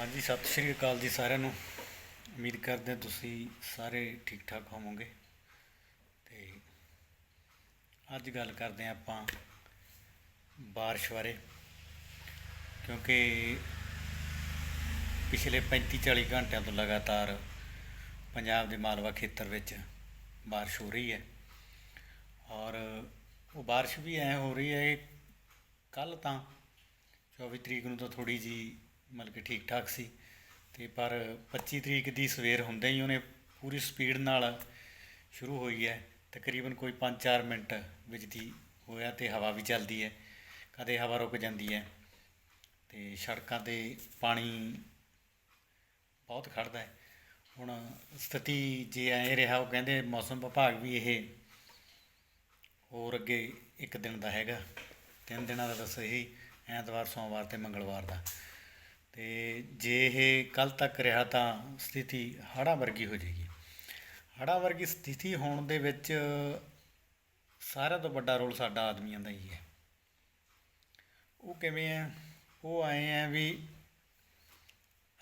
ਹਾਂਜੀ, ਸਤਿ ਸ਼੍ਰੀ ਅਕਾਲ ਜੀ ਸਾਰਿਆਂ ਨੂੰ। ਉਮੀਦ ਕਰਦੇ ਹਾਂ ਤੁਸੀਂ ਸਾਰੇ ਠੀਕ ਠਾਕ ਹੋਵੋਗੇ। ਤੇ ਅੱਜ ਗੱਲ ਕਰਦੇ ਹਾਂ ਆਪਾਂ ਬਾਰਿਸ਼ ਬਾਰੇ, ਕਿਉਂਕਿ ਪਿਛਲੇ 35 40 ਘੰਟਿਆਂ ਤੋਂ ਲਗਾਤਾਰ ਪੰਜਾਬ ਦੇ ਮਾਲਵਾ ਖੇਤਰ ਵਿੱਚ ਬਾਰਿਸ਼ ਹੋ ਰਹੀ ਹੈ। ਔਰ ਉਹ ਬਾਰਿਸ਼ ਵੀ ਐ ਹੋ ਰਹੀ ਹੈ ਕੱਲ ਤਾਂ 24 ਤਰੀਕ ਨੂੰ ਤਾਂ ਥੋੜੀ ਜੀ ਮਤਲਬ ਕਿ ਠੀਕ ਠਾਕ ਸੀ। ਤੇ ਪਰ 25 ਤਰੀਕ ਦੀ ਸਵੇਰ ਹੁੰਦੇ ਹੀ ਉਹਨੇ ਪੂਰੀ ਸਪੀਡ ਨਾਲ ਸ਼ੁਰੂ ਹੋਈ ਹੈ। ਤਕਰੀਬਨ ਕੋਈ 5-4 ਮਿੰਟ ਵਿੱਚ ਦੀ ਹੋਇਆ ਤੇ ਹਵਾ ਵੀ ਚੱਲਦੀ ਹੈ। ਕਦੇ ਹਵਾ ਰੁਕ ਜਾਂਦੀ ਹੈ ਤੇ ਸੜਕਾਂ ਤੇ ਪਾਣੀ ਬਹੁਤ ਖੜਦਾ ਹੈ। ਹੁਣ ਸਥਿਤੀ ਜੇ ਐ ਰਿਹਾ, ਉਹ ਕਹਿੰਦੇ ਮੌਸਮ ਵਿਭਾਗ ਵੀ ਇਹ ਹੋਰ ਅੱਗੇ ਇੱਕ ਦਿਨ ਦਾ ਹੈਗਾ। ਤਿੰਨ ਦਿਨਾਂ ਦਾ ਦੱਸ ਇਹੀ ਐਤਵਾਰ, ਸੋਮਵਾਰ ਤੇ ਮੰਗਲਵਾਰ ਦਾ। ਤੇ ਜੇ ਇਹ ਕੱਲ੍ਹ ਤੱਕ ਰਿਹਾ ਤਾਂ ਸਥਿਤੀ ਹੜ੍ਹਾਂ ਵਰਗੀ ਹੋ ਜਾਏਗੀ। ਹੜ੍ਹਾਂ ਵਰਗੀ ਸਥਿਤੀ ਹੋਣ ਦੇ ਵਿੱਚ ਸਾਰਿਆਂ ਤੋਂ ਵੱਡਾ ਰੋਲ ਸਾਡਾ ਆਦਮੀਆਂ ਦਾ ਹੀ ਹੈ। ਉਹ ਕਿਵੇਂ ਹੈ? ਉਹ ਆਏ ਆ ਵੀ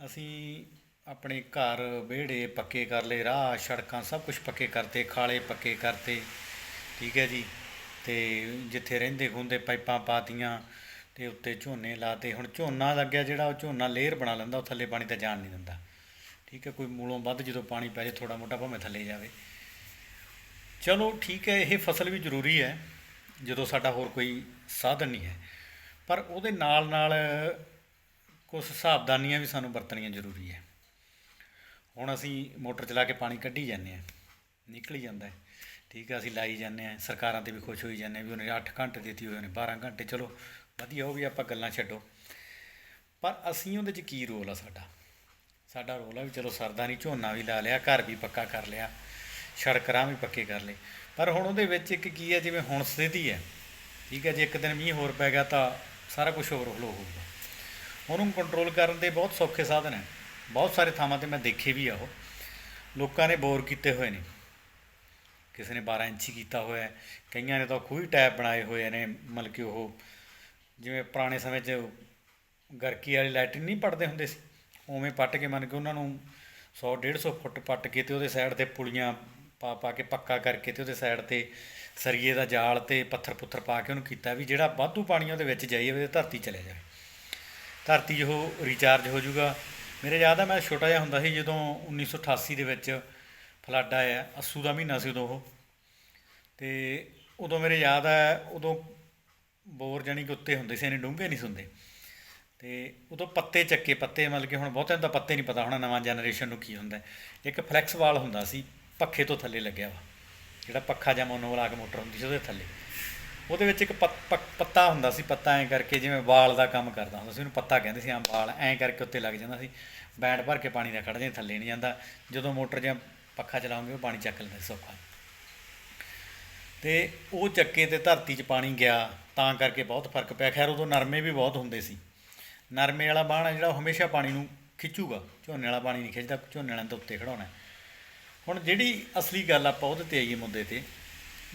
ਅਸੀਂ ਆਪਣੇ ਘਰ ਵਿਹੜੇ ਪੱਕੇ ਕਰ ਲਏ, ਰਾਹ, ਸੜਕਾਂ ਸਭ ਕੁਝ ਪੱਕੇ ਕਰਤੇ, ਖਾਲੇ ਪੱਕੇ ਕਰਤੇ, ਠੀਕ ਹੈ ਜੀ। ਤੇ ਜਿੱਥੇ ਰਹਿੰਦੇ ਖੁੰਦੇ ਪਾਈਪਾਂ ਪਾਤੀਆਂ ਤੇ ਉੱਤੇ ਝੋਨੇ ਲਾਤੇ, ਹੁਣ ਝੋਨਾ ਲੱਗਿਆ ਜਿਹੜਾ, ਉਹ ਝੋਨਾ ਲੇਅਰ ਬਣਾ ਲੈਂਦਾ, ਉਹ ਥੱਲੇ ਪਾਣੀ ਤਾਂ ਜਾਣ ਨਹੀਂ ਦਿੰਦਾ। ਠੀਕ ਹੈ, ਕੋਈ ਮੂਲੋਂ ਵੱਧ ਜਦੋਂ ਪਾਣੀ ਪੈ ਜਾਏ ਥੋੜਾ ਮੋਟਾ ਭਾਵੇਂ ਥੱਲੇ ਜਾਵੇ। ਚਲੋ ਠੀਕ ਹੈ, ਇਹ ਫਸਲ ਵੀ ਜ਼ਰੂਰੀ ਹੈ, ਜਦੋਂ ਸਾਡਾ ਹੋਰ ਕੋਈ ਸਾਧਨ ਨਹੀਂ ਹੈ। ਪਰ ਉਹਦੇ ਨਾਲ ਨਾਲ ਕੁਝ ਸਾਵਧਾਨੀਆਂ ਵੀ ਸਾਨੂੰ ਵਰਤਣੀਆਂ ਜ਼ਰੂਰੀ ਹੈ। ਹੁਣ ਅਸੀਂ ਮੋਟਰ ਚਲਾ ਕੇ ਪਾਣੀ ਕੱਢੀ ਜਾਂਦੇ ਆ ਨਿਕਲ ਹੀ ਜਾਂਦਾ ਹੈ। ਠੀਕ ਹੈ, ਅਸੀਂ ਲਾਈ ਜਾਂਦੇ ਆ ਸਰਕਾਰਾਂ ਤੇ ਵੀ ਖੁਸ਼ ਹੋਈ ਜਾਂਦੇ ਆ ਵੀ ਉਹਨੇ 8 ਘੰਟੇ ਦਿੱਤੀ ਹੋਏ ਨੇ 12 ਘੰਟੇ, ਚਲੋ ਵਧੀਆ ਉਹ ਵੀ ਆਪਾਂ ਗੱਲਾਂ ਛੱਡੋ। ਪਰ ਅਸੀਂ ਉਹਦੇ 'ਚ ਕੀ ਰੋਲ ਆ ਸਾਡਾ? ਸਾਡਾ ਰੋਲ ਆ ਵੀ ਚਲੋ ਸਰਦਾ ਨਹੀਂ, ਝੋਨਾ ਵੀ ਲਾ ਲਿਆ, ਘਰ ਵੀ ਪੱਕਾ ਕਰ ਲਿਆ, ਸੜਕ ਵੀ ਪੱਕੇ ਕਰ ਲਏ। ਪਰ ਹੁਣ ਉਹਦੇ ਵਿੱਚ ਇੱਕ ਕੀ ਹੈ ਜਿਵੇਂ ਹੁਣ ਸਥਿਤੀ ਹੈ, ਠੀਕ ਹੈ, ਜੇ ਇੱਕ ਦਿਨ ਮੀਂਹ ਹੋਰ ਪੈ ਗਿਆ ਤਾਂ ਸਾਰਾ ਕੁਝ ਓਵਰਫਲੋ ਹੋਊਗਾ ਉਹਨੂੰ ਕੰਟਰੋਲ ਕਰਨ ਦੇ ਬਹੁਤ ਸੌਖੇ ਸਾਧਨ ਹੈ। ਬਹੁਤ ਸਾਰੇ ਥਾਵਾਂ ਤੇ ਮੈਂ ਦੇਖੇ ਵੀ ਆ ਉਹ। ਲੋਕਾਂ ਨੇ ਬੋਰ ਕੀਤੇ ਹੋਏ ਨੇ। ਕਿਸੇ ਨੇ 12 ਇੰਚੀ ਕੀਤਾ ਹੋਇਆ ਕਈਆਂ ਨੇ ਤਾਂ ਖੂਹੀ ਟੈਪ ਬਣਾਏ ਹੋਏ ਨੇ, ਮਤਲਬ ਕਿ ਉਹ ਜਿਵੇਂ ਪੁਰਾਣੇ ਸਮੇਂ 'ਚ ਗਰਕੀ ਵਾਲੀ ਲਾਈਟਿੰਗ ਨਹੀਂ ਪੱਟਦੇ ਹੁੰਦੇ ਸੀ, ਉਵੇਂ ਪੱਟ ਕੇ ਮੰਨ ਕੇ ਉਹਨਾਂ ਨੂੰ 100 150 ਫੁੱਟ ਪੱਟ ਕੇ ਤੇ ਉਹਦੇ ਸਾਈਡ ਤੇ ਪੁਲੀਆਂ ਪਾ ਪਾ ਕੇ ਪੱਕਾ ਕਰਕੇ ਤੇ ਉਹਦੇ ਸਾਈਡ ਤੇ ਸਰੀਏ ਦਾ ਜਾਲ ਤੇ ਪੱਥਰ ਪੁੱਥਰ ਪਾ ਕੇ ਉਹਨੂੰ ਕੀਤਾ ਵੀ ਜਿਹੜਾ ਵਾਧੂ ਪਾਣੀ ਉਹਦੇ ਵਿੱਚ ਜਾਈਏ ਜਾਵੇ ਧਰਤੀ ਚਲੇ ਜਾਵੇ। ਧਰਤੀ ਉਹ ਰੀਚਾਰਜ ਹੋ ਜਾਊਗਾ। ਮੇਰੇ ਯਾਦ ਆ ਮੈਂ ਛੋਟਾ ਜਿਹਾ ਹੁੰਦਾ ਸੀ ਜਦੋਂ 1988 ਦੇ ਵਿੱਚ ਫਲੱਡ ਆਇਆ, ਅੱਸੂ ਦਾ ਮਹੀਨਾ ਸੀ ਉਦੋਂ ਉਹ। ਤੇ ਉਦੋਂ ਮੇਰੇ ਯਾਦ ਆ, ਉਦੋਂ ਬੋਰ ਜਾਨੀ ਕਿ ਉੱਤੇ ਹੁੰਦੇ ਸੀ ਇਹਨੇ ਡੂੰਘੇ ਨਹੀਂ ਸੁੰਦੇ ਤੇ ਉਦੋਂ ਪੱਤੇ ਚੱਕੇ, ਪੱਤੇ ਮਤਲਬ ਕਿ ਹੁਣ ਬਹੁਤਿਆਂ ਨੂੰ ਤਾਂ ਪੱਤੇ ਨਹੀਂ ਪਤਾ ਹੋਣਾ ਨਵਾਂ ਜਨਰੇਸ਼ਨ ਨੂੰ ਕੀ ਹੁੰਦਾ ਇੱਕ ਫਲੈਕਸ ਵਾਲ ਹੁੰਦਾ ਸੀ, ਪੱਖੇ ਤੋਂ ਥੱਲੇ ਲੱਗਿਆ ਵਾ, ਜਿਹੜਾ ਪੱਖਾ ਜਾਂ ਮੋਨੋਵਾਲਕ ਮੋਟਰ ਹੁੰਦੀ ਸੀ ਉਹਦੇ ਥੱਲੇ। ਉਹਦੇ ਵਿੱਚ ਇੱਕ ਪੱਤਾ ਹੁੰਦਾ ਸੀ, ਪੱਤਾ ਐਂ ਕਰਕੇ ਜਿਵੇਂ ਵਾਲ ਦਾ ਕੰਮ ਕਰਦਾ ਹੁੰਦਾ ਸੀ, ਉਹਨੂੰ ਪੱਤਾ ਕਹਿੰਦੇ ਸੀ ਆ ਵਾਲ ਐਂ ਕਰਕੇ ਉੱਤੇ ਲੱਗ ਜਾਂਦਾ ਸੀ। ਬੈਂਡ ਭਰ ਕੇ ਪਾਣੀ ਦਾ ਖੜ ਜੇ ਥੱਲੇ ਨਹੀਂ ਜਾਂਦਾ। ਜਦੋਂ ਮੋਟਰ ਜਾਂ ਪੱਖਾ ਚਲਾਉਂਗੇ, ਉਹ ਪਾਣੀ ਚੱਕ ਲੈਂਦਾ ਸੌਖਾ। ਤੇ ਉਹ ਚੱਕੇ ਤੇ ਧਰਤੀ 'ਚ ਪਾਣੀ ਗਿਆ। ਤਾਂ ਕਰਕੇ ਬਹੁਤ ਫ਼ਰਕ ਪਿਆ। ਖੈਰ, ਉਦੋਂ ਨਰਮੇ ਵੀ ਬਹੁਤ ਹੁੰਦੇ ਸੀ। ਨਰਮੇ ਵਾਲਾ ਬਾਣ ਜਿਹੜਾ ਉਹ ਹਮੇਸ਼ਾ ਪਾਣੀ ਨੂੰ ਖਿੱਚੂਗਾ। ਝੋਨੇ ਵਾਲਾ ਪਾਣੀ ਨਹੀਂ ਖਿੱਚਦਾ, ਝੋਨੇ ਵਾਲੇ ਤਾਂ ਉੱਤੇ ਖੜਾਉਣਾ ਹੁਣ ਜਿਹੜੀ ਅਸਲੀ ਗੱਲ ਆਪਾਂ ਉਹਦੇ ਤੇ ਆਈਏ ਮੁੱਦੇ ਤੇ,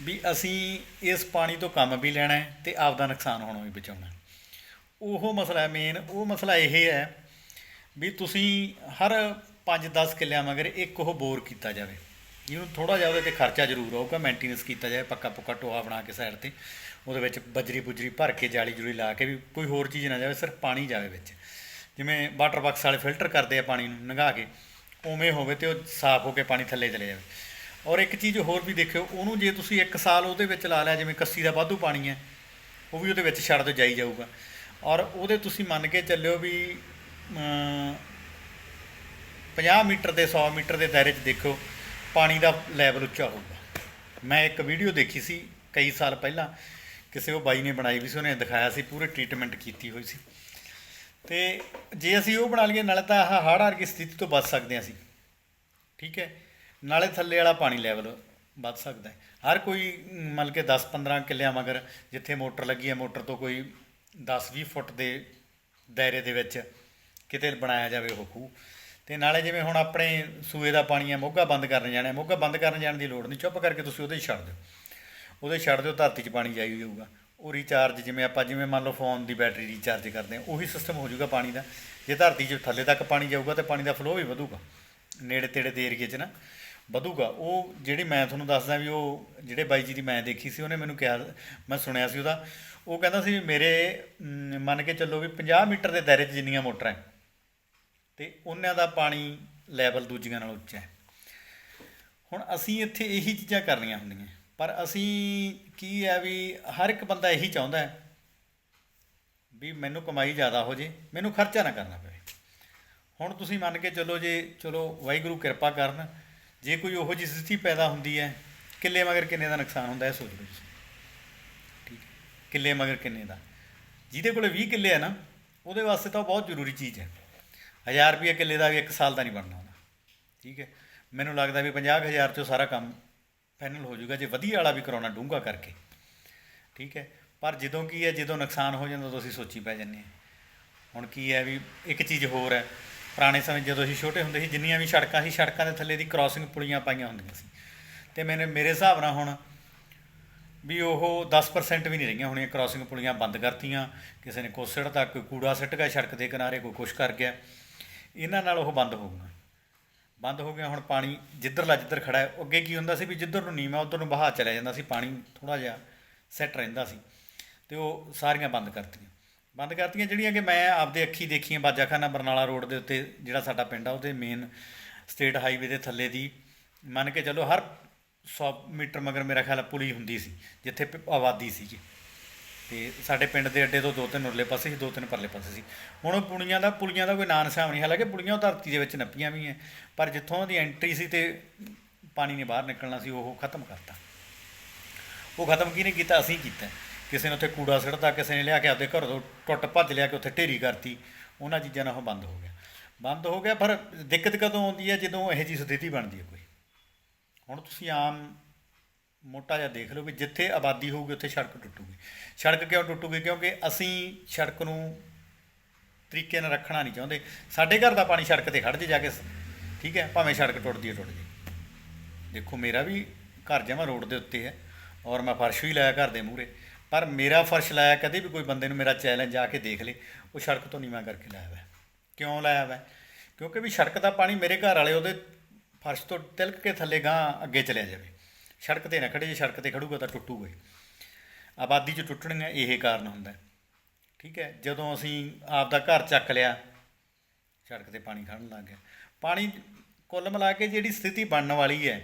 ਵੀ ਅਸੀਂ ਇਸ ਪਾਣੀ ਤੋਂ ਕੰਮ ਵੀ ਲੈਣਾ ਹੈ ਤੇ ਆਪ ਦਾ ਨੁਕਸਾਨ ਹੋਣੋਂ ਵੀ ਬਚਾਉਣਾ ਉਹ ਮਸਲਾ ਮੇਨ ਉਹ ਮਸਲਾ ਇਹ ਹੈ ਵੀ ਤੁਸੀਂ ਹਰ 5-10 ਕਿੱਲਿਆਂ ਮਗਰ ਇੱਕ ਉਹ ਬੋਰ ਕੀਤਾ ਜਾਵੇ। ਜਿਹਨੂੰ ਥੋੜਾ ਜਿਹਾ ਉਹਦੇ ਤੇ ਖਰਚਾ ਜ਼ਰੂਰ ਆਊਗਾ ਮੇਨਟੇਨੈਂਸ ਕੀਤਾ ਜਾਏ ਪੱਕਾ ਪੁੱਕਾ ਟੋਆ ਬਣਾ ਕੇ ਸਾਈਡ ਤੇ। ਉਹਦੇ ਵਿੱਚ ਬਜਰੀ ਬੁਜਰੀ ਭਰ ਕੇ ਜਾਲੀ ਜੁਲੀ ਲਾ ਕੇ ਵੀ ਕੋਈ ਹੋਰ ਚੀਜ਼ ਨਾ ਜਾਵੇ ਸਿਰਫ ਪਾਣੀ ਜਾਵੇ ਵਿੱਚ। ਜਿਵੇਂ ਵਾਟਰ ਬਾਕਸ ਵਾਲੇ ਫਿਲਟਰ ਕਰਦੇ ਆ ਪਾਣੀ ਨੂੰ ਨੰਗਾ ਕੇ ਉਵੇਂ ਹੋਵੇ ਤੇ ਉਹ ਸਾਫ਼ ਹੋ ਕੇ ਪਾਣੀ ਥੱਲੇ ਚਲੇ ਜਾਵੇ। ਔਰ ਇੱਕ ਚੀਜ਼ ਹੋਰ ਵੀ ਦੇਖਿਓ ਉਹਨੂੰ ਜੇ ਤੁਸੀਂ ਇੱਕ ਸਾਲ ਉਹਦੇ ਵਿੱਚ ਲਾ ਲਿਆ ਜਿਵੇਂ ਕੱਸੀ ਦਾ ਵਾਧੂ ਪਾਣੀ ਹੈ ਉਹ ਵੀ ਉਹਦੇ ਵਿੱਚ ਛੱਡ ਦੋ ਜਾਈ ਜਾਊਗਾ। ਔਰ ਉਹਦੇ ਤੁਸੀਂ ਮੰਨ ਕੇ ਚੱਲਿਓ ਵੀ ਅਮ, 50 ਮੀਟਰ ਦੇ 100 ਮੀਟਰ ਦੇ ਦਾਇਰੇ 'ਚ ਦੇਖੋ ਪਾਣੀ ਦਾ ਲੈਵਲ ਉੱਚਾ ਹੋਊਗਾ। ਮੈਂ ਇੱਕ ਵੀਡੀਓ ਦੇਖੀ ਸੀ ਕਈ ਸਾਲ ਪਹਿਲਾਂ ਕਿਸੇ ਉਹ ਬਾਈ ਨੇ ਬਣਾਈ ਵੀ ਸੀ ਉਹਨੇ ਦਿਖਾਇਆ ਸੀ ਪੂਰੇ ਟ੍ਰੀਟਮੈਂਟ ਕੀਤੀ ਹੋਈ ਸੀ। ਤੇ ਜੇ ਅਸੀਂ ਉਹ ਬਣਾ ਲਈਏ ਨਾਲੇ ਤਾਂ ਆਹ ਹੜ੍ਹ ਵਰਗੀ ਸਥਿਤੀ ਤੋਂ ਬਚ ਸਕਦੇ ਹਾਂ ਅਸੀਂ। ਠੀਕ ਹੈ? ਨਾਲੇ ਥੱਲੇ ਵਾਲਾ ਪਾਣੀ ਲੈਵਲ ਵੱਧ ਸਕਦਾ ਹੈ। ਹਰ ਕੋਈ ਮ, ਮਤਲਬ ਕਿ 10-15 ਕਿੱਲਿਆਂ ਮਗਰ ਜਿੱਥੇ ਮੋਟਰ ਲੱਗੀ ਹੈ ਮੋਟਰ ਤੋਂ ਕੋਈ 10-20 ਫੁੱਟ ਦੇ ਦਾਇਰੇ ਦੇ ਵਿੱਚ ਕਿਤੇ ਬਣਾਇਆ ਜਾਵੇ ਉਹ ਖੂਹ। ਤੇ ਨਾਲੇ ਜਿਵੇਂ ਹੁਣ ਆਪਣੇ ਸੂਏ ਦਾ ਪਾਣੀ ਹੈ ਮੋਗਾ ਬੰਦ ਕਰਨ ਜਾਣਾ ਮੋਗਾ ਬੰਦ ਕਰਨ ਜਾਣ ਦੀ ਲੋੜ ਨਹੀਂ। ਚੁੱਪ ਕਰਕੇ ਤੁਸੀਂ ਉਹਦੇ 'ਚ ਛੱਡ ਦਿਓ। ਉਹਦੇ ਛੱਡ ਦਿਓ, ਧਰਤੀ 'ਚ ਪਾਣੀ ਜਾਈ ਜਾਊਗਾ। ਉਹ ਰੀਚਾਰਜ ਜਿਵੇਂ ਆਪਾਂ, ਜਿਵੇਂ ਮੰਨ ਲਓ ਫੋਨ ਦੀ ਬੈਟਰੀ ਰੀਚਾਰਜ ਕਰਦੇ ਹਾਂ, ਉਹੀ ਸਿਸਟਮ ਹੋ ਜਾਊਗਾ ਪਾਣੀ ਦਾ। ਜੇ ਧਰਤੀ 'ਚ ਥੱਲੇ ਤੱਕ ਪਾਣੀ ਜਾਊਗਾ ਤੇ ਪਾਣੀ ਦਾ ਫਲੋ ਵੀ ਵਧੂਗਾ। ਨੇੜੇ ਤੇੜੇ ਦੇ ਏਰੀਏ 'ਚ ਨਾ, ਵਧੂਗਾ। ਉਹ ਜਿਹੜੀ ਮੈਂ ਤੁਹਾਨੂੰ ਦੱਸਦਾ ਵੀ ਉਹ, ਜਿਹੜੇ ਬਾਈ ਜੀ ਦੀ ਮੈਂ ਦੇਖੀ ਸੀ, ਉਹਨੇ ਮੈਨੂੰ ਕਿਹਾ, ਮੈਂ ਸੁਣਿਆ ਸੀ ਉਹਦਾ। ਉਹ ਕਹਿੰਦਾ ਸੀ ਵੀ ਮੇਰੇ ਮੰਨ ਕੇ ਚੱਲੋ ਵੀ 50 ਮੀਟਰ ਦੇ ਦਾਇਰੇ 'ਚ ਜਿੰਨੀਆਂ ਮੋਟਰਾਂ ਹੈ, ਤੇ ਉਹਨਾਂ ਦਾ ਪਾਣੀ ਲੈਵਲ ਦੂਜੀਆਂ ਨਾਲੋਂ ਉੱਚਾ ਹੈ। ਹੁਣ ਅਸੀਂ ਇੱਥੇ ਇਹੀ ਚੀਜ਼ਾਂ ਕਰਨੀਆਂ ਹੁੰਦੀਆਂ। ਪਰ ਅਸੀਂ ਕੀ ਹੈ ਵੀ ਹਰ ਇੱਕ ਬੰਦਾ ਇਹੀ ਚਾਹੁੰਦਾ ਹੈ ਵੀ ਮੈਨੂੰ ਕਮਾਈ ਜ਼ਿਆਦਾ ਹੋ ਜੇ, ਮੈਨੂੰ ਖਰਚਾ ਨਾ ਕਰਨਾ ਪਵੇ। ਹੁਣ ਤੁਸੀਂ ਮੰਨ ਕੇ ਚੱਲੋ ਜੇ, ਚਲੋ ਵਾਹਿਗੁਰੂ ਕਿਰਪਾ ਕਰਨ, ਜੇ ਕੋਈ ਉਹੋ ਜਿਹੀ ਸਥਿਤੀ ਪੈਦਾ ਹੁੰਦੀ ਹੈ, ਕਿੱਲੇ ਮਗਰ ਕਿੰਨੇ ਦਾ ਨੁਕਸਾਨ ਹੁੰਦਾ ਹੈ ਸੋਚ ਲਓ ਤੁਸੀਂ। ਠੀਕ ਕਿੱਲੇ ਮਗਰ ਕਿੰਨੇ ਦਾ? ਜਿਹਦੇ ਕੋਲੇ 20 ਕਿੱਲੇ ਆ ਨਾ, ਉਹਦੇ ਵਾਸਤੇ ਤਾਂ ਉਹ ਬਹੁਤ ਜ਼ਰੂਰੀ ਚੀਜ਼ ਹੈ। 1000 ਰੁਪਏ ਕਿੱਲੇ ਦਾ ਵੀ ਇੱਕ ਸਾਲ ਦਾ ਨਹੀਂ ਬਣਨਾ ਉਹਦਾ ਠੀਕ ਹੈ। ਮੈਨੂੰ ਲੱਗਦਾ ਵੀ 50000 ਚੋਂ ਸਾਰਾ ਕੰਮ ਫਾਈਨਲ ਹੋ ਜਾਊਗਾ, ਜੇ ਵਧੀਆ ਵਾਲਾ ਵੀ ਕਰਾਉਣਾ, ਡੂੰਘਾ ਕਰਕੇ। ਠੀਕ ਹੈ? ਪਰ ਜਦੋਂ ਕੀ ਹੈ, ਜਦੋਂ ਨੁਕਸਾਨ ਹੋ ਜਾਂਦਾ, ਉਦੋਂ ਅਸੀਂ ਸੋਚੀ ਪੈ ਜੰਨੇ ਹਾਂ। ਹੁਣ ਕੀ ਹੈ ਵੀ ਇੱਕ ਚੀਜ਼ ਹੋਰ ਹੈ, ਪੁਰਾਣੇ ਸਮੇਂ ਜਦੋਂ ਅਸੀਂ ਛੋਟੇ ਹੁੰਦੇ ਸੀ, ਜਿੰਨੀਆਂ ਵੀ ਸੜਕਾਂ ਸੀ, ਸੜਕਾਂ ਦੇ ਥੱਲੇ ਦੀ ਕ੍ਰਾਸਿੰਗ ਪੁਲੀਆਂ ਪਾਈਆਂ ਹੁੰਦੀਆਂ ਸੀ। ਤੇ ਮੈਨੇ, ਮੇਰੇ ਹਿਸਾਬ ਨਾਲ ਹੁਣ ਵੀ ਉਹ 10% ਵੀ ਨਹੀਂ ਰਹੀਆਂ ਹੋਣੀਆਂ ਕ੍ਰਾਸਿੰਗ ਪੁਲੀਆਂ ਬੰਦ ਕਰਤੀਆਂ। ਕਿਸੇ ਨੇ ਕੁਛ ਸਿੱਟਤਾ, ਕੋਈ ਕੂੜਾ ਸਿੱਟ ਗਿਆ ਸੜਕ ਦੇ ਕਿਨਾਰੇ, ਕੋਈ ਕੁਛ ਕਰ ਗਿਆ। ਇਹਨਾਂ ਨਾਲ ਉਹ ਬੰਦ ਹੋ ਗਈਆਂ। ਬੰਦ ਹੋ ਗਿਆ, ਹੁਣ ਪਾਣੀ ਜਿੱਧਰਲਾ ਜਿੱਧਰ ਖੜਾ ਹੈ। ਅੱਗੇ ਕੀ ਹੁੰਦਾ ਸੀ ਵੀ ਜਿੱਧਰ ਨੂੰ ਨੀਵਾਂ, ਉਧਰ ਨੂੰ ਬਹਾ ਚਲਿਆ ਜਾਂਦਾ ਸੀ, ਪਾਣੀ ਥੋੜਾ ਜਿਹਾ ਸੈੱਟ ਰਹਿੰਦਾ ਸੀ। ਤੇ ਉਹ ਸਾਰੀਆਂ ਬੰਦ ਕਰਤੀਆਂ। ਬੰਦ ਕਰਤੀਆਂ ਜਿਹੜੀਆਂ ਕਿ ਮੈਂ ਆਪਦੇ ਅੱਖੀ ਦੇਖੀਆਂ, ਬਾਜਾਖਾਨਾ ਬਰਨਾਲਾ ਰੋਡ ਦੇ ਉੱਤੇ ਜਿਹੜਾ ਸਾਡਾ ਪਿੰਡ ਆ, ਉਹਦੇ ਮੇਨ ਸਟੇਟ ਹਾਈਵੇ ਦੇ ਥੱਲੇ ਦੀ। ਮੰਨ ਕੇ ਚੱਲੋ ਹਰ 100 ਮੀਟਰ ਮਗਰ ਮੇਰਾ ਖਿਆਲ ਪੁਲੀ ਹੁੰਦੀ ਸੀ, ਜਿੱਥੇ ਪ- ਆਬਾਦੀ ਸੀਗੀ। ਤੇ ਸਾਡੇ ਪਿੰਡ ਦੇ ਅੱਡੇ ਤੋਂ ਦੋ ਤਿੰਨ ਉਰਲੇ ਪਾਸੇ ਸੀ, ਦੋ ਤਿੰਨ ਪਰਲੇ ਪਾਸੇ ਸੀ। ਹੁਣ ਉਹ ਪੁਲੀਆਂ ਦਾ ਪੁਲੀਆਂ ਦਾ ਕੋਈ ਨਾਂ ਨਿਸ਼ਾਨ ਨਹੀਂ, ਹਾਲਾਂਕਿ ਪੁਲੀਆਂ ਉਹ ਧਰਤੀ ਦੇ ਵਿੱਚ ਨੱਪੀਆਂ ਵੀ ਹੈ ਪਰ ਜਿੱਥੋਂ ਉਹਦੀ ਐਂਟਰੀ ਸੀ ਤੇ ਪਾਣੀ ਨੇ ਬਾਹਰ ਨਿਕਲਣਾ ਸੀ, ਉਹ ਖਤਮ ਕਰਤਾ। ਉਹ ਖਤਮ ਕਿਹਨੇ ਕੀਤਾ, ਅਸੀਂ ਕੀਤਾ। ਕਿਸੇ ਨੇ ਉੱਥੇ ਕੂੜਾ ਸਿੱਟਦਾ ਕਿਸੇ ਨੇ ਲਿਆ ਕੇ ਆਪਦੇ ਘਰ ਤੋਂ ਟੁੱਟ ਭੱਜ ਲਿਆ ਕੇ ਉੱਥੇ ਢੇਰੀ ਕਰਤੀ। ਉਹਨਾਂ ਚੀਜ਼ਾਂ ਨਾਲ ਉਹ ਬੰਦ ਹੋ ਗਿਆ। ਬੰਦ ਹੋ ਗਿਆ, ਪਰ ਦਿੱਕਤ ਕਦੋਂ ਆਉਂਦੀ ਹੈ? ਜਦੋਂ ਇਹੋ ਜਿਹੀ ਸਥਿਤੀ ਬਣਦੀ ਹੈ ਕੋਈ। ਹੁਣ ਤੁਸੀਂ ਆਮ ਮੋਟਾ ਜਿਹਾ ਦੇਖ ਲਓ ਵੀ ਜਿੱਥੇ ਆਬਾਦੀ ਹੋਊਗੀ, ਉੱਥੇ ਸੜਕ ਟੁੱਟੂਗੀ। ਸੜਕ ਕਿਉਂ ਟੁੱਟੂਗੀ? ਕਿਉਂਕਿ ਅਸੀਂ ਸੜਕ ਨੂੰ ਤਰੀਕੇ ਨਾਲ ਰੱਖਣਾ ਨਹੀਂ ਚਾਹੁੰਦੇ। ਸਾਡੇ ਘਰ ਦਾ ਪਾਣੀ ਸੜਕ ਤੇ ਖੜ ਜੇ ਜਾ ਕੇ, ਠੀਕ ਹੈ? ਭਾਵੇਂ ਸੜਕ ਟੁੱਟਦੀ ਹੈ ਟੁੱਟ ਜੇ ਦੇਖੋ, ਮੇਰਾ ਵੀ ਘਰ ਜਮਾ ਰੋਡ ਦੇ ਉੱਤੇ ਹੈ ਔਰ ਮੈਂ ਫਰਸ਼ ਵੀ ਲਾਇਆ ਘਰ ਦੇ ਮੂਹਰੇ। ਪਰ ਮੇਰਾ ਫਰਸ਼ ਲਾਇਆ ਕਦੇ ਵੀ ਕੋਈ ਬੰਦੇ ਨੂੰ ਮੇਰਾ ਚੈਲੰਜ ਆ ਕੇ ਦੇਖ ਲੇ, ਉਹ ਸੜਕ ਤੋਂ ਨੀਵਾਂ ਕਰਕੇ ਲਾਇਆ ਹੋਇਆ। ਕਿਉਂ ਲਾਇਆ ਹੋਇਆ? ਕਿਉਂਕਿ ਵੀ ਸੜਕ ਦਾ ਪਾਣੀ ਮੇਰੇ ਘਰ ਵਾਲੇ ਉਹਦੇ ਫਰਸ਼ ਤੋਂ ਤਿਲਕ ਕੇ ਥੱਲੇ ਗਾਂ ਅੱਗੇ ਚਲਿਆ ਜਾਵੇ। ਸੜਕ ਤੇ ਨਾ ਖੜੇ ਜੇ ਸੜਕ ਤੇ ਖੜੂਗਾ ਤਾਂ ਟੁੱਟੂਗਾ ਹੀ। ਆਬਾਦੀ 'ਚ ਟੁੱਟਣੀਆਂ ਇਹ ਕਾਰਨ ਹੁੰਦਾ ਠੀਕ ਹੈ, ਜਦੋਂ ਅਸੀਂ ਆਪ ਦਾ ਘਰ ਚੱਕ ਲਿਆ, ਸੜਕ ਤੇ ਪਾਣੀ ਖੜਨ ਲੱਗ ਗਿਆ। ਪਾਣੀ ਕੁੱਲ ਮਿਲਾ ਕੇ ਜਿਹੜੀ ਸਥਿਤੀ ਬਣਨ ਵਾਲੀ ਹੈ,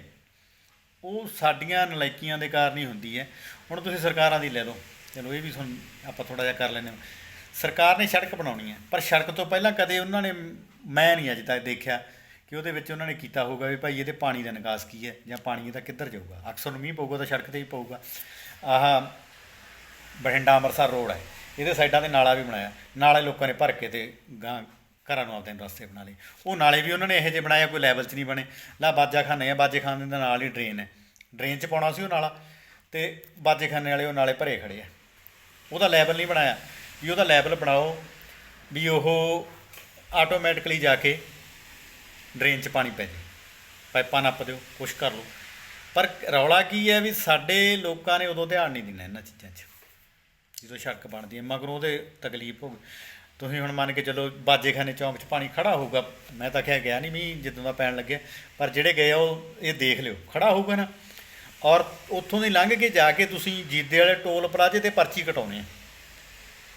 ਉਹ ਸਾਡੀਆਂ ਨਲਾਇਕੀਆਂ ਦੇ ਕਾਰਨ ਹੀ ਹੁੰਦੀ ਹੈ। ਹੁਣ ਤੁਸੀਂ ਸਰਕਾਰਾਂ ਦੀ ਲੈ ਲਓ। ਚਲੋ, ਇਹ ਵੀ ਤੁਹਾਨੂੰ ਆਪਾਂ ਥੋੜਾ ਜਿਹਾ ਕਰ ਲੈਂਦੇ ਹਾਂ। ਸਰਕਾਰ ਨੇ ਸੜਕ ਬਣਾਉਣੀ ਹੈ, ਪਰ ਸੜਕ ਤੋਂ ਪਹਿਲਾਂ ਕਦੇ ਉਹਨਾਂ ਨੇ ਮੈਂ ਨਹੀਂ ਅਜੇ ਤੱਕ ਦੇਖਿਆ ਕਿ ਉਹਦੇ ਵਿੱਚ ਉਹਨਾਂ ਨੇ ਕੀਤਾ ਹੋਊਗਾ ਵੀ ਭਾਈ ਇਹਦੇ ਪਾਣੀ ਦਾ ਨਿਕਾਸ ਕੀ ਹੈ ਜਾਂ ਪਾਣੀ ਇਹਦਾ ਕਿੱਧਰ ਜਾਊਗਾ? ਅਕਸਰ ਨੂੰ ਮੀਂਹ ਪਊਗਾ ਤਾਂ ਸੜਕ ਤੇ ਹੀ ਪਊਗਾ। ਆਹ ਬਠਿੰਡਾ ਅੰਮ੍ਰਿਤਸਰ ਰੋਡ ਹੈ। ਇਹਦੇ ਸਾਈਡਾਂ ਤੇ ਨਾਲਾ ਵੀ ਬਣਾਇਆ। ਨਾਲੇ ਲੋਕਾਂ ਨੇ ਭਰ ਕੇ ਤੇ ਗਾਂ ਘਰਾਂ ਨੂੰ ਆਪਦੇ ਰਸਤੇ ਬਣਾ ਲਏ। ਉਹ ਨਾਲੇ ਵੀ ਉਹਨਾਂ ਨੇ ਇਹੋ ਜਿਹੇ ਬਣਾਇਆ ਕੋਈ ਲੈਵਲ 'ਚ ਨਹੀਂ ਬਣੇ। ਲਾ ਬਾਜਾ ਖਾਨੇ ਆ, ਬਾਜੇ ਖਾਨੇ ਦੇ ਨਾਲ ਹੀ ਡਰੇਨ ਹੈ। ਡਰੇਨ 'ਚ ਪਾਉਣਾ ਸੀ ਉਹ ਨਾਲਾ ਤੇ ਬਾਜੇ ਖਾਨੇ ਵਾਲੇ ਉਹ ਨਾਲੇ ਭਰੇ ਖੜੇ ਆ। ਉਹਦਾ ਲੈਵਲ ਨਹੀਂ ਬਣਾਇਆ। ਵੀ ਉਹਦਾ ਲੈਵਲ ਬਣਾਓ ਵੀ ਉਹ ਆਟੋਮੈਟਿਕਲੀ ਜਾ ਕੇ ਡਰੇਨ 'ਚ ਪਾਣੀ ਪੈ ਜੇ ਪਾਈਪਾਂ ਨੱਪ ਦਿਓ, ਕੁਛ ਕਰ ਲਓ। ਪਰ ਰੌਲਾ ਕੀ ਹੈ ਵੀ ਸਾਡੇ ਲੋਕਾਂ ਨੇ ਉਦੋਂ ਧਿਆਨ ਨਹੀਂ ਦੇਣਾ ਇਹਨਾਂ ਚੀਜ਼ਾਂ 'ਚ। ਜਦੋਂ ਸੜਕ ਬਣਦੀ ਹੈ, ਮਗਰੋਂ ਉਹਦੇ ਤਕਲੀਫ ਹੋ ਤੁਸੀਂ ਹੁਣ ਮੰਨ ਕੇ ਚਲੋ ਬਾਜੇਖਾਨੇ ਚੌਂਕ 'ਚ ਪਾਣੀ ਖੜਾ ਹੋਊਗਾ, ਮੈਂ ਤਾਂ ਕਿਹਾ ਗਿਆ ਨਹੀਂ ਵੀ ਜਦੋਂ ਦਾ ਪੈਣ ਲੱਗਿਆ, ਪਰ ਜਿਹੜੇ ਗਏ ਆ ਉਹ, ਇਹ ਦੇਖ ਲਿਓ ਖੜਾ ਹੋਊਗਾ ਨਾ। ਔਰ ਉੱਥੋਂ ਦੀ ਲੰਘ ਕੇ ਜਾ ਕੇ ਤੁਸੀਂ ਜੀਦੇ ਵਾਲੇ ਟੋਲ ਪਲਾਜ਼ੇ ਤੇ ਪਰਚੀ ਕਟਾਉਣੀ ਹੈ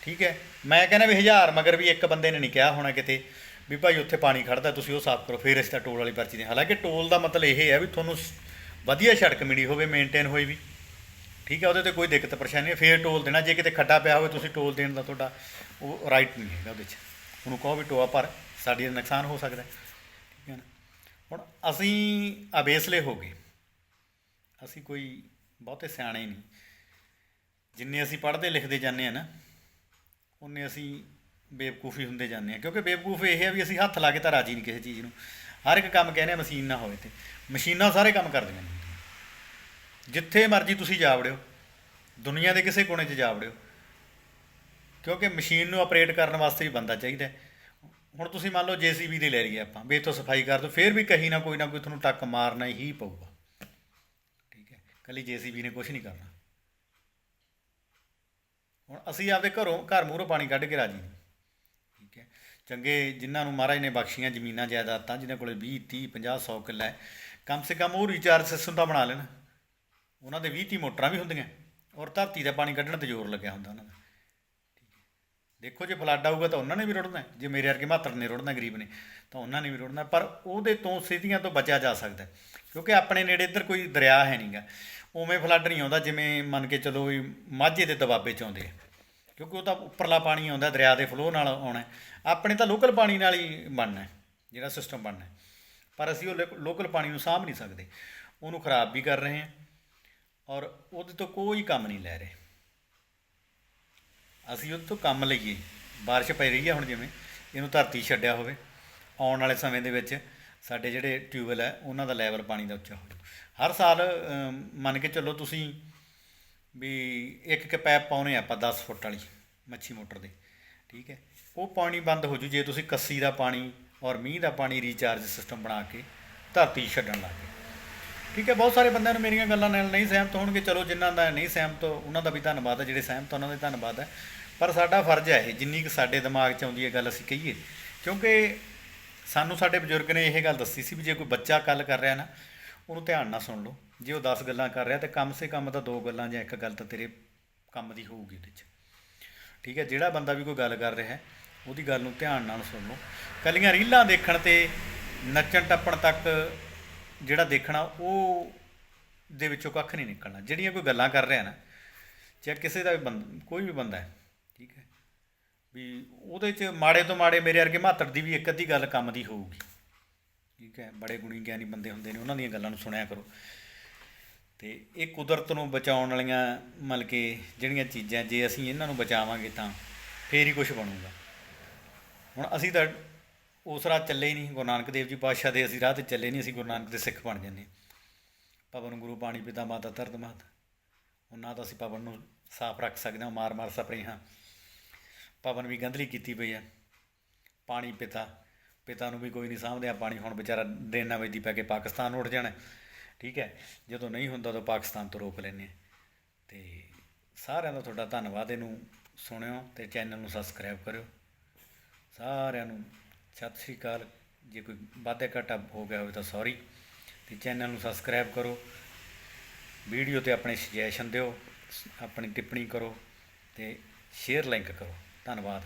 ਠੀਕ ਹੈ? ਮੈਂ ਕਹਿੰਦਾ ਵੀ ਹਜ਼ਾਰ, ਮਗਰ ਵੀ ਇੱਕ ਬੰਦੇ ਨੇ ਨਹੀਂ ਕਿਹਾ ਹੋਣਾ ਕਿਤੇ। ਵੀ ਭਾਈ ਉੱਥੇ ਪਾਣੀ ਖੜਦਾ, ਤੁਸੀਂ ਉਹ ਸਾਫ਼ ਕਰੋ, ਫਿਰ ਅਸੀਂ ਤਾਂ ਟੋਲ ਵਾਲੀ ਪਰਚੀ ਦੇ ਹਾਲਾਂਕਿ ਟੋਲ ਦਾ ਮਤਲਬ ਇਹ ਹੈ ਵੀ ਤੁਹਾਨੂੰ ਵਧੀਆ ਸੜਕ ਮਿਲੀ ਹੋਵੇ ਮੇਨਟੇਨ ਹੋਈ ਵੀ। ਠੀਕ ਹੈ, ਉਹਦੇ ਤੇ ਕੋਈ ਦਿੱਕਤ ਪਰੇਸ਼ਾਨੀ ਨਹੀਂ, ਫੇਰ ਟੋਲ ਦੇਣਾ। ਜੇ ਕਿਤੇ ਖੱਡਾ ਪਿਆ ਹੋਵੇ, ਤੁਸੀਂ ਟੋਲ ਦੇਣ ਦਾ ਤੁਹਾਡਾ ਉਹ ਰਾਈਟ ਨਹੀਂ ਹੈਗਾ ਉਹਦੇ 'ਚ। ਉਹਨੂੰ ਕਹੋ ਵੀ ਟੋਆ ਪਰ ਸਾਡੀ ਨੁਕਸਾਨ ਹੋ ਸਕਦਾ ਠੀਕ ਹੈ ਨਾ? ਹੁਣ ਅਸੀਂ ਅਬੇਸਲੇ ਹੋ ਗਏ। ਅਸੀਂ ਕੋਈ ਬਹੁਤੇ ਸਿਆਣੇ ਨਹੀਂ। ਜਿੰਨੇ ਅਸੀਂ ਪੜ੍ਹਦੇ ਲਿਖਦੇ ਜਾਂਦੇ ਆ ਨਾ, ਉਹਨੇ ਅਸੀਂ ਬੇਵਕੂਫੀ ਹੁੰਦੇ ਜਾਂਦੇ ਆ, ਕਿਉਂਕਿ ਬੇਵਕੂਫ ਇਹ ਹੈ ਵੀ ਅਸੀਂ ਹੱਥ ਲਾ ਕੇ ਤਾਂ ਰਾਜੀ ਨਹੀਂ ਕਿਸੇ ਚੀਜ਼ ਨੂੰ। ਹਰ ਇੱਕ ਕੰਮ ਕਹਿੰਦੇ ਆ, ਮਸ਼ੀਨ ਨਾ ਹੋਵੇ ਤੇ ਮਸ਼ੀਨਾਂ ਸਾਰੇ ਕੰਮ ਕਰਦੀਆਂ ਨੇ। ਜਿੱਥੇ ਮਰਜ਼ੀ ਤੁਸੀਂ ਜਾ ਵੜਿਓ, ਦੁਨੀਆ ਦੇ ਕਿਸੇ ਕੋਨੇ 'ਚ ਜਾ ਵੜਿਓ, ਕਿਉਂਕਿ ਮਸ਼ੀਨ ਨੂੰ ਆਪਰੇਟ ਕਰਨ ਵਾਸਤੇ ਵੀ ਬੰਦਾ ਚਾਹੀਦਾ ਹੁਣ ਤੁਸੀਂ ਮੰਨ ਲਓ ਜੀਸੀਬੀ ਦੀ ਲੈ ਲਈਏ ਆਪਾਂ, ਵੀ ਇੱਥੋਂ ਸਫ਼ਾਈ ਕਰ ਦਿਓ, ਫਿਰ ਵੀ ਕਹੀ ਨਾ ਕੋਈ ਨਾ ਕੋਈ ਤੁਹਾਨੂੰ ਟੱਕ ਮਾਰਨਾ ਹੀ ਪਊਗਾ। ਠੀਕ ਹੈ, ਕੱਲੀ ਜੀਸੀਬੀ ਨੇ ਕੁਝ ਨਹੀਂ ਕਰਨਾ। ਹੁਣ ਅਸੀਂ ਆਪਦੇ ਘਰੋਂ ਘਰ ਮੂਹਰੋਂ ਪਾਣੀ ਕੱਢ ਕੇ ਰਾਜੀ ਨਹੀਂ। ਚੰਗੇ ਜਿਨ੍ਹਾਂ ਨੂੰ ਮਹਾਰਾਜ ਨੇ ਬਖਸ਼ੀਆਂ ਜ਼ਮੀਨਾਂ ਜਾਇਦਾਦਾਂ, ਜਿਨ੍ਹਾਂ ਕੋਲੇ 20 30 50 100 ਕਿੱਲਾ ਹੈ, ਕਮ ਸੇ ਕਮ ਉਹ ਰੀਚਾਰਜ ਸਿਸਟਮ ਤਾਂ ਬਣਾ ਲੈਣ। ਉਹਨਾਂ ਦੇ 20 30 ਮੋਟਰਾਂ ਵੀ ਹੁੰਦੀਆਂ, ਔਰ ਧਰਤੀ ਦਾ ਪਾਣੀ ਕੱਢਣ ਤੇ ਜ਼ੋਰ ਲੱਗਿਆ ਹੁੰਦਾ ਉਹਨਾਂ ਦਾ। ਦੇਖੋ ਜੇ ਫਲੱਡ ਆਊਗਾ ਤਾਂ ਉਹਨਾਂ ਨੇ ਵੀ ਰੁੜਨਾ ਜੇ ਮੇਰੇ ਵਰਗੇ ਮਾਤਰ ਨੇ ਰੁੜਨਾ ਗਰੀਬ ਨੇ, ਤਾਂ ਉਹਨਾਂ ਨੇ ਵੀ ਰੁੜਨਾ ਪਰ ਉਹਦੇ ਤੋਂ ਸਥਿਤੀਆਂ ਤੋਂ ਬਚਿਆ ਜਾ ਸਕਦਾ ਕਿਉਂਕਿ ਆਪਣੇ ਨੇੜੇ ਇੱਧਰ ਕੋਈ ਦਰਿਆ ਹੈ ਨਹੀਂਗਾ ਉਵੇਂ ਫਲੱਡ ਨਹੀਂ ਆਉਂਦਾ, ਜਿਵੇਂ ਮੰਨ ਕੇ ਚਲੋ ਵੀ ਮਾਝੇ ਦੇ ਦਬਾਬੇ ਚ ਆਉਂਦੇ ਆ। ਕਿਉਂਕਿ ਉਹ ਤਾਂ ਉੱਪਰਲਾ ਪਾਣੀ ਆਉਂਦਾ, ਦਰਿਆ ਦੇ ਫਲੋ ਨਾਲ ਆਉਣਾ ਆਪਣੇ ਤਾਂ ਲੋਕਲ ਪਾਣੀ ਨਾਲ ਹੀ ਬਣਨਾ ਜਿਹੜਾ ਸਿਸਟਮ ਬਣਨਾ ਪਰ ਅਸੀਂ ਉਹ ਲੋਕਲ ਪਾਣੀ ਨੂੰ ਸਾਂਭ ਨਹੀਂ ਸਕਦੇ। ਉਹਨੂੰ ਖਰਾਬ ਵੀ ਕਰ ਰਹੇ ਹਾਂ ਔਰ ਉਹਦੇ ਤੋਂ ਕੋਈ ਕੰਮ ਨਹੀਂ ਲੈ ਰਹੇ। ਅਸੀਂ ਉਹਦੇ ਤੋਂ ਕੰਮ ਲਈਏ। ਬਾਰਿਸ਼ ਪੈ ਰਹੀ ਹੈ ਹੁਣ ਜਿਵੇਂ, ਇਹਨੂੰ ਧਰਤੀ ਛੱਡਿਆ ਹੋਵੇ। ਆਉਣ ਵਾਲੇ ਸਮੇਂ ਦੇ ਵਿੱਚ ਸਾਡੇ ਜਿਹੜੇ ਟਿਊਬਵੈਲ ਹੈ, ਉਹਨਾਂ ਦਾ ਲੈਵਲ ਪਾਣੀ ਦਾ ਉੱਚਾ ਹੋ ਜਾਊ। ਹਰ ਸਾਲ ਮੰਨ ਕੇ ਚੱਲੋ ਤੁਸੀਂ ਵੀ ਇੱਕ ਇੱਕ ਪੈਪ ਪਾਉਨੇ ਆਪਾਂ 10 ਫੁੱਟ ਵਾਲੀ ਮੱਛੀ ਮੋਟਰ ਦੇ, ਠੀਕ ਹੈ। ਉਹ ਪਾਣੀ ਬੰਦ ਹੋ ਜੂ, ਜੇ ਤੁਸੀਂ ਕੱਸੀ ਦਾ ਪਾਣੀ ਔਰ ਮੀਂਹ ਦਾ ਪਾਣੀ ਰੀਚਾਰਜ ਸਿਸਟਮ ਬਣਾ ਕੇ ਧਰਤੀ ਛੱਡਣ ਲੱਗ ਗਏ। ਠੀਕ ਹੈ, ਬਹੁਤ ਸਾਰੇ ਬੰਦਿਆਂ ਨੂੰ ਮੇਰੀਆਂ ਗੱਲਾਂ ਨਾਲ ਨਹੀਂ ਸਹਿਮਤ ਹੋਣਗੇ, ਚਲੋ ਜਿਨ੍ਹਾਂ ਦਾ ਨਹੀਂ ਸਹਿਮਤ, ਉਹਨਾਂ ਦਾ ਵੀ ਧੰਨਵਾਦ ਹੈ, ਜਿਹੜੇ ਸਹਿਮਤ ਉਹਨਾਂ ਦਾ ਵੀ ਧੰਨਵਾਦ ਹੈ। ਪਰ ਸਾਡਾ ਫਰਜ਼ ਹੈ ਇਹ, ਜਿੰਨੀ ਕੁ ਸਾਡੇ ਦਿਮਾਗ 'ਚ ਆਉਂਦੀ ਹੈ ਗੱਲ ਅਸੀਂ ਕਹੀਏ, ਕਿਉਂਕਿ ਸਾਨੂੰ ਸਾਡੇ ਬਜ਼ੁਰਗ ਨੇ ਇਹ ਗੱਲ ਦੱਸੀ ਸੀ ਵੀ ਜੇ ਕੋਈ ਬੱਚਾ ਗੱਲ ਕਰ ਰਿਹਾ ਨਾ, ਉਹਨੂੰ ਧਿਆਨ ਨਾਲ ਸੁਣ ਲਓ। ਜੇ ਉਹ 10 ਗੱਲਾਂ ਕਰ ਰਿਹਾ ਤਾਂ ਕਮ ਸੇ ਕਮ ਤਾਂ ਦੋ ਗੱਲਾਂ ਜਾਂ ਇੱਕ ਗੱਲ ਤਾਂ ਤੇਰੇ ਕੰਮ ਦੀ ਹੋਊਗੀ ਉਹਦੇ 'ਚ। ਠੀਕ ਹੈ, ਜਿਹੜਾ ਬੰਦਾ ਵੀ ਕੋਈ ਗੱਲ ਕਰ ਰਿਹਾ ਹੈ ਉਹਦੀ ਗੱਲ ਨੂੰ ਧਿਆਨ ਨਾਲ ਸੁਣ ਲਓ। ਕੱਲੀਆਂ ਰੀਲਾਂ ਦੇਖਣ ਤੇ ਨੱਚਣ ਟੱਪਣ ਤੱਕ ਜਿਹੜਾ ਦੇਖਣਾ, ਉਹ ਦੇ ਵਿੱਚੋਂ ਕੱਖ ਨਹੀਂ ਨਿਕਲਣਾ। ਜਿਹੜੀਆਂ ਕੋਈ ਗੱਲਾਂ ਕਰ ਰਿਹਾ ਨਾ, ਚਾਹੇ ਕਿਸੇ ਦਾ ਵੀ ਬੰਦ, ਕੋਈ ਵੀ ਬੰਦਾ ਹੈ, ਠੀਕ ਹੈ, ਵੀ ਉਹਦੇ 'ਚ ਮਾੜੇ ਤੋਂ ਮਾੜੇ ਮੇਰੇ ਵਰਗੇ ਮਾਤੜ ਦੀ ਵੀ ਇੱਕ ਅੱਧੀ ਗੱਲ ਕੰਮ ਦੀ ਹੋਊਗੀ। ਠੀਕ ਹੈ, ਬੜੇ ਗੁਣੀ ਗਿਆਨੀ ਬੰਦੇ ਹੁੰਦੇ ਨੇ, ਉਹਨਾਂ ਦੀਆਂ ਗੱਲਾਂ ਨੂੰ ਸੁਣਿਆ ਕਰੋ। ਅਤੇ ਇਹ ਕੁਦਰਤ ਨੂੰ ਬਚਾਉਣ ਵਾਲੀਆਂ ਮਤਲਬ ਕਿ ਜਿਹੜੀਆਂ ਚੀਜ਼ਾਂ, ਜੇ ਅਸੀਂ ਇਹਨਾਂ ਨੂੰ ਬਚਾਵਾਂਗੇ ਤਾਂ ਫੇਰ ਹੀ ਕੁਝ ਬਣੂਗਾ। ਹੁਣ ਅਸੀਂ ਤਾਂ ਉਸ ਰਾਹ ਚੱਲੇ ਹੀ ਨਹੀਂ, ਗੁਰੂ ਨਾਨਕ ਦੇਵ ਜੀ ਪਾਤਸ਼ਾਹ ਦੇ ਅਸੀਂ ਰਾਹ ਤੇ ਚੱਲੇ ਨਹੀਂ, ਅਸੀਂ ਗੁਰੂ ਨਾਨਕ ਦੇ ਸਿੱਖ ਬਣ ਜਾਂਦੇ ਪਵਨ ਗੁਰੂ ਪਾਣੀ ਪਿਤਾ ਮਾਤਾ ਧਰਤ ਮਾਤ। ਉਹਨਾਂ ਦਾ ਅਸੀਂ ਪਵਨ ਨੂੰ ਸਾਫ਼ ਰੱਖ ਸਕਦੇ ਹਾਂ, ਮਾਰ ਮਾਰ ਸਪਰੇ ਹਾਂ। ਪਵਨ ਵੀ ਗੰਧਲੀ ਕੀਤੀ ਪਈ ਹੈ। ਪਾਣੀ ਪਿਤਾ ਪਿਤਾ ਨੂੰ ਵੀ ਕੋਈ ਨਹੀਂ ਸਾਂਭਦੇ, ਆ ਪਾਣੀ ਹੁਣ ਵਿਚਾਰਾ ਡਰੇਨਾਂ ਵਿੱਚ ਦੀ ਪੈ ਕੇ ਪਾਕਿਸਤਾਨ ਉੱਠ ਜਾਣਾ। ਠੀਕ ਹੈ? ਜਦੋਂ ਨਹੀਂ ਹੁੰਦਾ ਤਾਂ ਪਾਕਿਸਤਾਨ ਤੋਂ ਰੋਕ ਲੈਂਦੇ ਹਾਂ। ਤੇ ਸਾਰਿਆਂ ਦਾ ਤੁਹਾਡਾ ਧੰਨਵਾਦ ਇਹਨੂੰ ਸੁਣਿਓ ਤੇ ਚੈਨਲ ਨੂੰ ਸਬਸਕ੍ਰਾਈਬ ਕਰਿਓ। ਸਾਰਿਆਂ ਨੂੰ ਸਤਿ ਸ਼੍ਰੀ ਅਕਾਲ। ਜੇ ਕੋਈ ਵਾਧਾ ਘਾਟਾ ਹੋ ਗਿਆ ਹੋਵੇ ਤਾਂ ਸੌਰੀ ਤੇ ਚੈਨਲ ਨੂੰ ਸਬਸਕ੍ਰਾਈਬ ਕਰੋ। ਵੀਡੀਓ ਤੇ ਆਪਣੇ ਸੁਜੈਸ਼ਨ ਦਿਓ। ਆਪਣੀ ਟਿੱਪਣੀ ਕਰੋ ਤੇ ਸ਼ੇਅਰ ਲਿੰਕ ਕਰੋ। ਧੰਨਵਾਦ।